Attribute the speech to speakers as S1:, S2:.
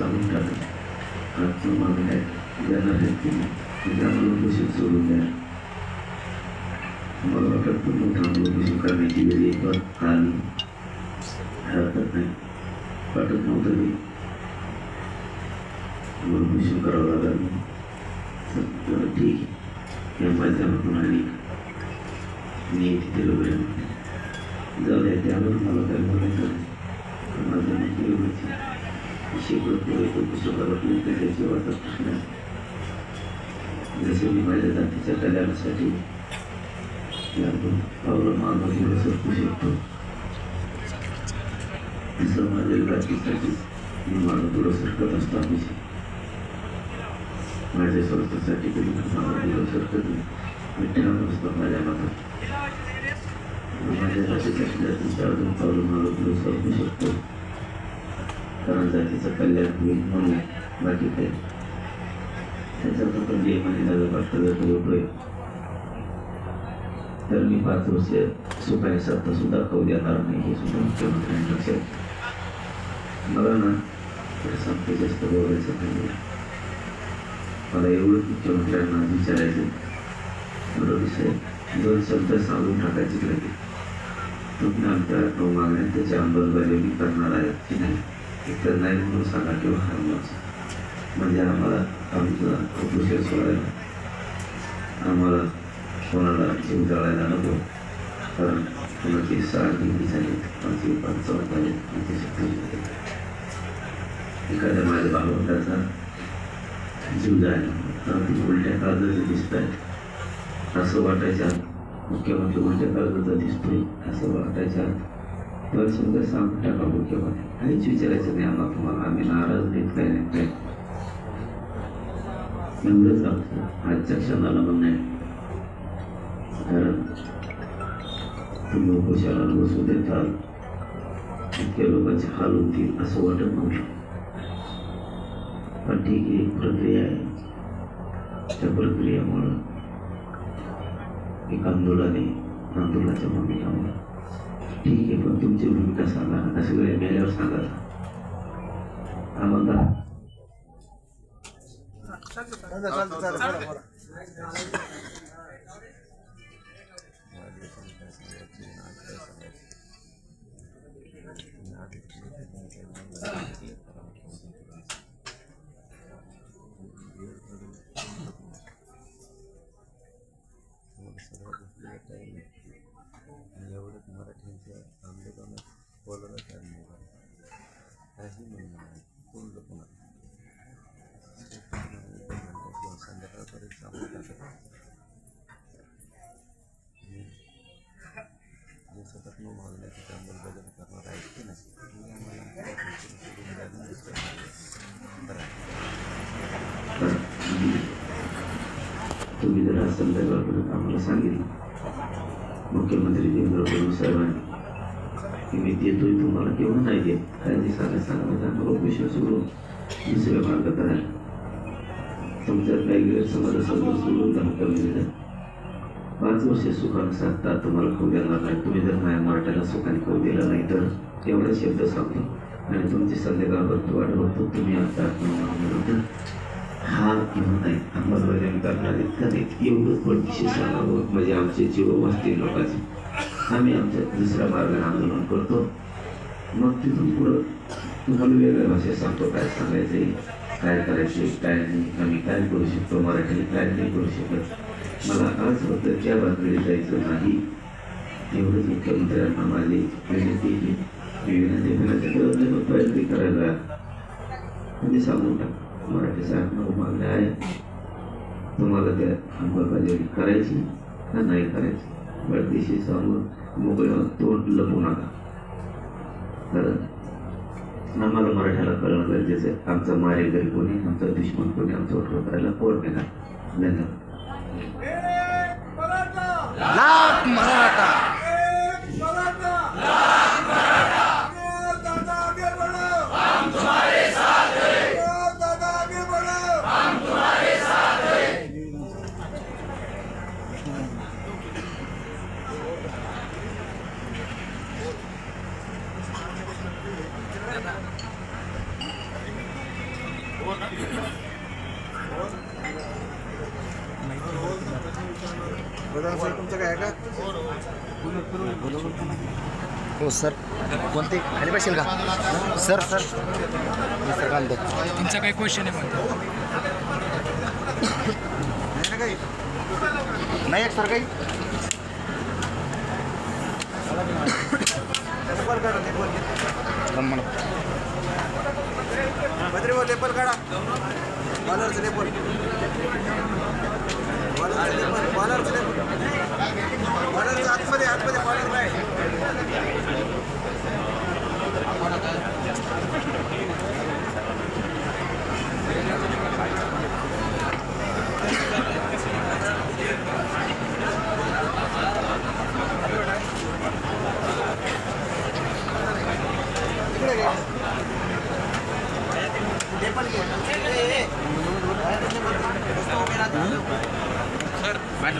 S1: सांगून टाका आजचं मागण्या देणार आहेत की नाही म्हणजे आम्हाला उपोषण सोडून द्या मला वाटत तुम्ही थांबून उपोषण करण्याची वेळ एक वाजता आली हरकत नाही वाटत नव्हतं मी मला उपोषण करावं लागलं तर ठीक आहे या माध्यमातून आणि मी तिथे वगैरे जाऊ द्या त्यावर मला काय आहे. वाटत नाही जसे मी माझ्या जातीच्या कल्याणासाठी यातून पावलं मागं पुढे सरकू शकतो तसं माझ्या जातीसाठी मी मागं पुढं सरकत असताना माझ्या स्वार्थासाठी कधी मागं पुढं सरकत नाही मी ठाम असतो माझ्या मनात माझ्या जातीच्या कल्याणासाठी अजून पावलं मागं पुढे सरकू शकतो कारण जातीचं कल्याण होईल म्हणून बाकी काही त्याच्यात आपण जे महिन्याला कष्ट जर होतोय तर मी पाच वर्ष सुखाने सत्ता सुद्धा खाऊ देणार नाही हे सुद्धा मुख्यमंत्र्यांनी लक्षात मला ना तर सांगते जास्त बोलायचं नाही. मला एवढं मुख्यमंत्र्यांना विचारायचं बरोबर साहेब दोन शब्द सांगून टाकायचे लागेल तुम्ही आमच्या नऊ मागण्या त्याची अंमलबजावणी करणार आहेत की नाही? एकतर नाही म्हणून सांगा किंवा हरवाच म्हणजे आम्हाला आमचं दुसऱ्या सोडायला. आम्हाला कोणाला जीव जाळायला नको. कारण कोणाची साळ गेली झाली कोणाची पंचावन्न झाली कोणाची सत्तर एखाद्या माझ्या भावंडाचा जीव जायला कारण उलट्या काळजाचं दिसत आहेत असं वाटायच्या मुख्यमंत्री उलट्या काळजाचा दिसतोय. असं वाटायच्या समजा सांगून टाका मुख्यमंत्री काहीच विचारायचं नाही आम्हाला तुम्हाला आम्ही नाराज देत काय नाही. काय एवढंच आमचं आजच्या क्षणाला म्हणणं नाही कारण तुम्ही उपोषणाला बसू देतात इतक्या लोकांचे हाल होतील असं वाटत नव्हतं पण ठीक आहे एक प्रक्रिया आहे त्या प्रक्रियेमुळं एक आंदोलन आहे आंदोलनाच्या भूमिकामुळं ठीक आहे पण तुमची भूमिका सांगा आता सगळे मेल्यावर सांगा
S2: हा चालतं.
S1: तुम्ही जर आज संध्याकाळपर्यंत आम्हाला सांगितलं मुख्यमंत्री देवेंद्र फडणवीस साहेबांनी की मी देतोय तुम्हाला केव्हा नाही देत? काय ते सांगा सांगा म्हणजे आम्हाला उपोषण दुसऱ्या मार्गात राहिला. तुमच्यात काही गैरसमज असेल तर सोडून द्या मुख्यमंत्री पाच वर्ष सुखाने साधता तुम्हाला खाऊ देणार नाही. तुम्ही जर माझ्या मराठ्याला सुखाने खाऊ दिला नाही तर एवढा शब्द सांगतो. आणि तुमची संध्याकाळपर्यंत वाट बघतो. तुम्ही आता हा किंवा नाही अंमलबजावणी करणारे इतका नाही? पण विशेष सांगावं? म्हणजे आमचे जीव वाचतील लोकांचे. आम्ही आमच्या दुसऱ्या मार्गाने आंदोलन करतो. मग तिथून पुढं तुम्हाला वेगळ्या भाषेत सांगतो काय सांगायचे काय करायचे काय नाही. आम्ही काय करू शकतो? मराठी काय नाही करू शकत? मला आज फक्त त्या बातमीला जायचं नाही. एवढंच मुख्यमंत्र्यांना माझी विनंती की विनंती करण्याच्या प्रयत्न करायला. तुम्ही सांगून टाका. मराठी साहेब मागण्या आहे? तुम्हाला त्या अंमलबजावणी करायची का नाही करायची बळदेशी सांगून मोबाईलवर तोंड लपू नका. कारण आम्हाला मराठ्याला कळणं गरजेचं आहे. आमचा मारेकरी कोणी आमचा दुश्मन कोणी आमचा उठव करायला कोण नाही धन्यवाद
S3: सर तुमचं काय का
S4: हो सर. कोणते? खाली पाहिजे का? Sir sir. सर काल
S5: तुमचा काही क्वेश्चन आहे म्हणतो.
S3: काही.
S4: नाही एक सर काही
S3: लेपल काढा लेपल
S4: ब्रह्मण
S3: बद्री भाऊ लेपल काढा. बॉलरचं लेपल बॉलरचं लेपल बॉलरचं लेपल बॉलरचं सर बैठ